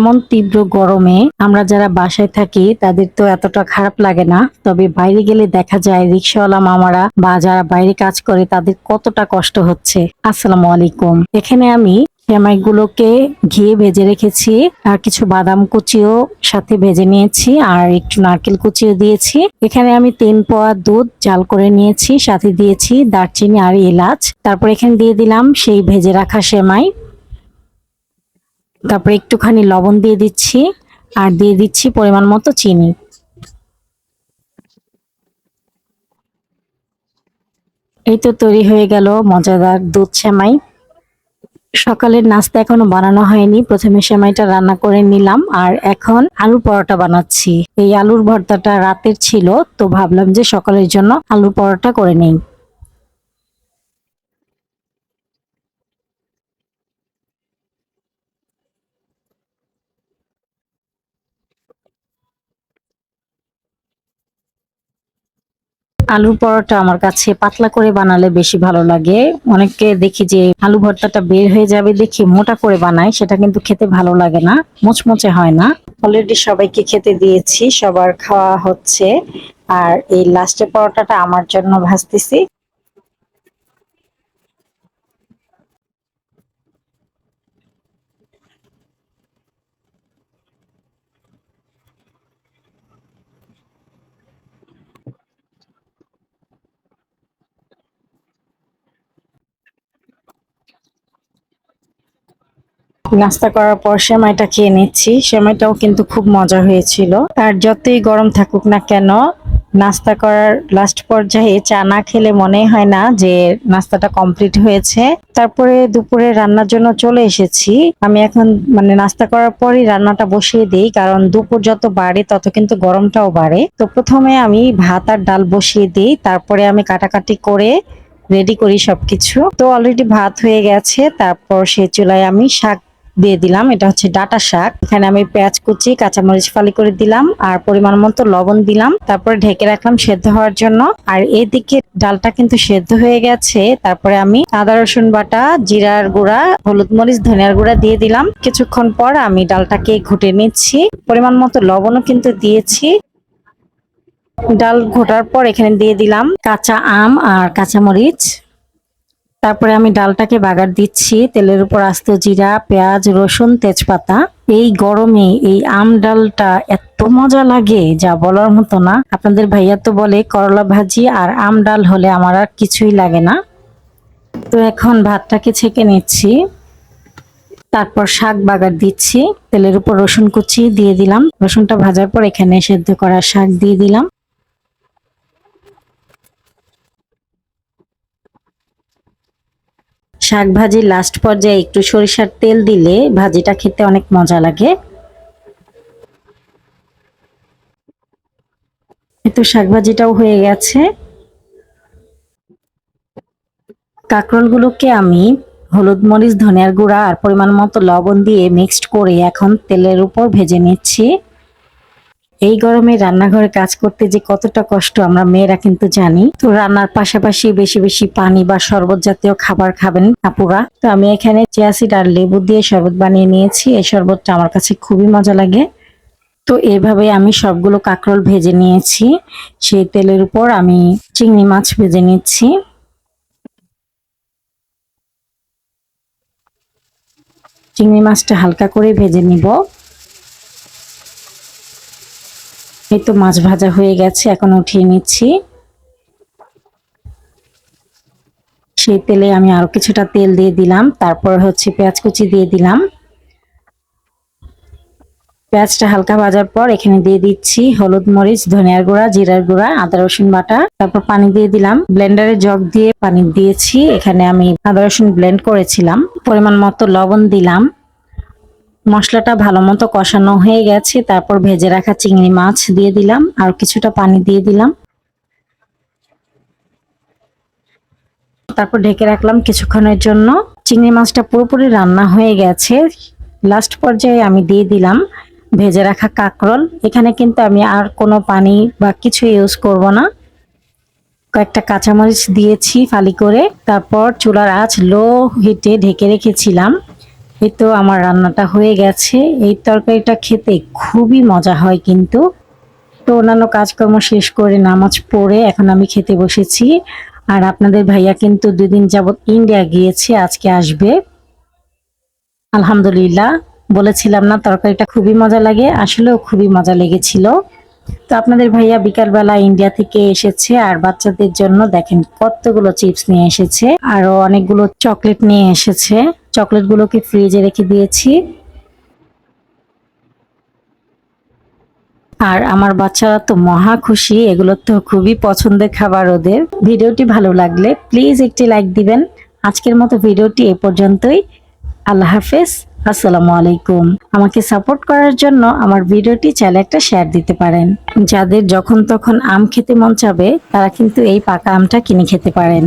এমন তীব্র গরমে আমরা যারা বাসায় থাকি, তাদের তো এতটা খারাপ লাগে না। তবে বাইরে গেলে দেখা যায় রিক্সাওয়ালা মামারা বা যারা বাইরে কাজ করে, তাদের কতটা কষ্ট হচ্ছে। আসসালামু আলাইকুম। এখানে আমি সেমাইগুলোকে ঘিয়ে ভেজে রেখেছি, আর কিছু বাদাম কুচিও সাথে ভেজে নিয়েছি, আর একটু নারকেল কুচিও দিয়েছি। এখানে আমি তিন পোয়া দুধ জাল করে নিয়েছি, সাথে দিয়েছি দারচিনি আর এলাচ। তারপর এখানে দিয়ে দিলাম সেই ভেজে রাখা সেমাই। তারপরে একটুখানি লবণ দিয়ে দিচ্ছি, আর দিয়ে দিচ্ছি পরিমাণ মতো চিনি। এই তো তৈরি হয়ে গেল মজাদার দুধ সেমাই। সকালের নাস্তা এখনও বানানো হয়নি, প্রথমে সেমাইটা রান্না করে নিলাম, আর এখন আলু পরোটা বানাচ্ছি। এই আলুর ভর্তাটা রাতের ছিল, তো ভাবলাম যে সকালের জন্য আলু পরোটা করে নেই। আলুর পরোটা আমার কাছে পাতলা করে বানালে বেশি ভালো লাগে। অনেকে দেখি যে আলু ভর্তাটা বের হয়ে যাবে দেখি মোটা করে বানায়, সেটা কিন্তু খেতে ভালো লাগে না, মুচমুচে হয় না। অলরেডি সবাইকে খেতে দিয়েছি, সবার খাওয়া হচ্ছে। আর এই লাস্টের পরোটাটা আমার জন্য ভাজতেছি। নাস্তা করার পর সেমাইটা খেয়ে নিচ্ছি। সেমাইটাও কিন্তু খুব মজা হয়েছিল। আর যতই গরম থাকুক না কেন, নাস্তা করার লাস্ট পর্যায়ে চা না খেলে মনে হয় না যে নাস্তাটা কমপ্লিট হয়েছে। তারপরে দুপুরে রান্নার জন্য চলে এসেছি। আমি এখন মানে নাস্তা করার পরই রান্নাটা বসিয়ে দিই, কারণ দুপুর যত বাড়ে তত কিন্তু গরমটাও বাড়ে। তো প্রথমে আমি ভাত আর ডাল বসিয়ে দিই, তারপরে আমি কাটাকাটি করে রেডি করি সবকিছু। তো অলরেডি ভাত হয়ে গেছে, তারপর সে চুলায় আমি শাক দিয়ে দিলাম। এটা হচ্ছে ডাটা শাক। এখানে আমি পেঁয়াজ কুচি, কাঁচামরিচ ফালি করে দিলাম আর পরিমাণ মতো লবণ দিলাম। তারপরে ঢেকে রাখলাম সেদ্ধ হওয়ার জন্য। আর এদিকে ডালটা কিন্তু সেদ্ধ হয়ে গেছে। তারপরে আমি আদা, রসুন বাটা, জিরার গুঁড়া, হলুদ মরিচ, ধনিয়ার গুঁড়া দিয়ে দিলাম। কিছুক্ষণ পর আমি ডালটাকে ঘুটে নিচ্ছি। পরিমাণ মতো লবণও কিন্তু দিয়েছি। ডাল ঘোটার পর এখানে দিয়ে দিলাম কাঁচা আম আর কাঁচামরিচ। তারপরে আমি ডালটাকে বাগার দিচ্ছি। তেলের উপর আস্ত জিরা, পেঁয়াজ, রসুন, তেজপাতা। এই গরমে এই আম ডালটা এত মজা লাগে, যা বলার মতো না। আপনাদের ভাইয়া তো বলে, করলা ভাজি আর আম ডাল হলে আমার আর কিছুই লাগে না। তো এখন ভাতটাকে ছেঁকে নিচ্ছি। তারপর শাক বাগার দিচ্ছি। তেলের উপর রসুন কুচি দিয়ে দিলাম। রসুনটা ভাজার পর এখানে সেদ্ধ করা শাক দিয়ে দিলাম। শাক ভাজি লাস্ট পর্যায়ে একটু সরিষার তেল দিলে ভাজিটা খেতে অনেক মজা লাগে। তো শাক ভাজিটাও হয়ে গেছে। কাঁকরোলগুলোকে আমি হলুদ, মরিচ, ধনিয়ার গুঁড়া আর পরিমাণ মতো লবণ দিয়ে মিক্সড করে এখন তেলের উপর ভেজে নিচ্ছি। এই গরমে রান্নাঘরে কাজ করতে যে কতটা কষ্ট আমরা মেয়েরা কিন্তু জানি। তো রান্নার পাশাপাশি বেশি বেশি পানি বা শরবত জাতীয় খাবার খাবেন আপুরা। তো আমি এখানে চিয়াসিড আর লেবু দিয়ে শরবত বানিয়ে নিয়েছি, এই শরবতটা আমার কাছে খুবই মজা লাগে। তো এভাবে আমি সবগুলো কাঁকরোল ভেজে নিয়েছি। সেই তেলের উপর আমি চিংড়ি মাছ ভেজে নিচ্ছি। চিংড়ি মাছটা হালকা করে ভেজে নিব। এই তো মাছ ভাজা হয়ে গেছে, এখন উঠিয়ে নিচ্ছি। সেই তেলে আমি আরও কিছুটা তেল দিয়ে দিলাম, তারপর হচ্ছে পেঁয়াজ কুচি দিয়ে দিলাম। পেঁয়াজটা হালকা ভাজার পর এখানে দিয়ে দিচ্ছি হলুদ মরিচ, ধনিয়ার গুঁড়া, জিরার গুঁড়া, আদা, রসুন বাটা, তারপর পানি দিয়ে দিলাম। ব্লেন্ডারে জগ দিয়ে পানি দিয়েছি, এখানে আমি আদা, রসুন ব্লেন্ড করেছিলাম। পরিমাণ মতো লবণ দিলাম। মশলাটা ভালো মতো কষানো হয়ে গেছে, তারপর ভেজে রাখা চিংড়ি মাছ দিয়ে দিলাম, আর কিছুটা পানি দিয়ে দিলাম। তারপর ঢেকে রাখলাম কিছুক্ষণের জন্য। চিংড়ি মাছটা পুরোপুরি রান্না হয়ে গেছে। লাস্ট পর্যায়ে আমি দিয়ে দিলাম ভেজে রাখা কাঁকরোল। এখানে কিন্তু আমি আর কোনো পানি বা কিছু ইউজ করব না। কয়েকটা কাঁচামরিচ দিয়েছি ফালি করে। তারপর চুলার আঁচ লো হিটে ঢেকে রেখেছিলাম। এই তো আমার রান্নাটা হয়ে গেছে। এই তরকারিটা খেতে খুবই মজা হয় কিন্তু। তো অন্যান্য কাজকর্ম শেষ করে নামাজ পড়ে এখন আমি খেতে বসেছি। আর আপনাদের ভাইয়া কিন্তু দুদিন যাবৎ ইন্ডিয়া গিয়েছে, আজকে আসবে। আলহামদুলিল্লাহ, বলেছিলাম না তরকারিটা খুবই মজা লাগে, আসলেও খুবই মজা লেগেছিল। তো আপনাদের ভাইয়া বিকালবেলা ইন্ডিয়া থেকে এসেছে আর বাচ্চাদের জন্য দেখেন কতগুলো চিপস নিয়ে এসেছে আরও অনেকগুলো চকলেট নিয়ে এসেছে। চকলেটগুলোকে ফ্রিজে রেখে দিয়েছি। আর আমার বাচ্চারা তো মহা খুশি, এগুলো তো খুবই পছন্দের খাবার ওদের। ভিডিওটি ভালো লাগলে প্লিজ একটি লাইক দিবেন। আজকের মতো ভিডিওটি এ পর্যন্তই। আল্লাহ হাফেজ, আসসালামু আলাইকুম। আমাকে সাপোর্ট করার জন্য আমার ভিডিওটি চাইলে একটা শেয়ার দিতে পারেন। যাদের যখন তখন আম খেতে মন চাবে, তারা কিন্তু এই পাকা আমটা কিনে খেতে পারেন।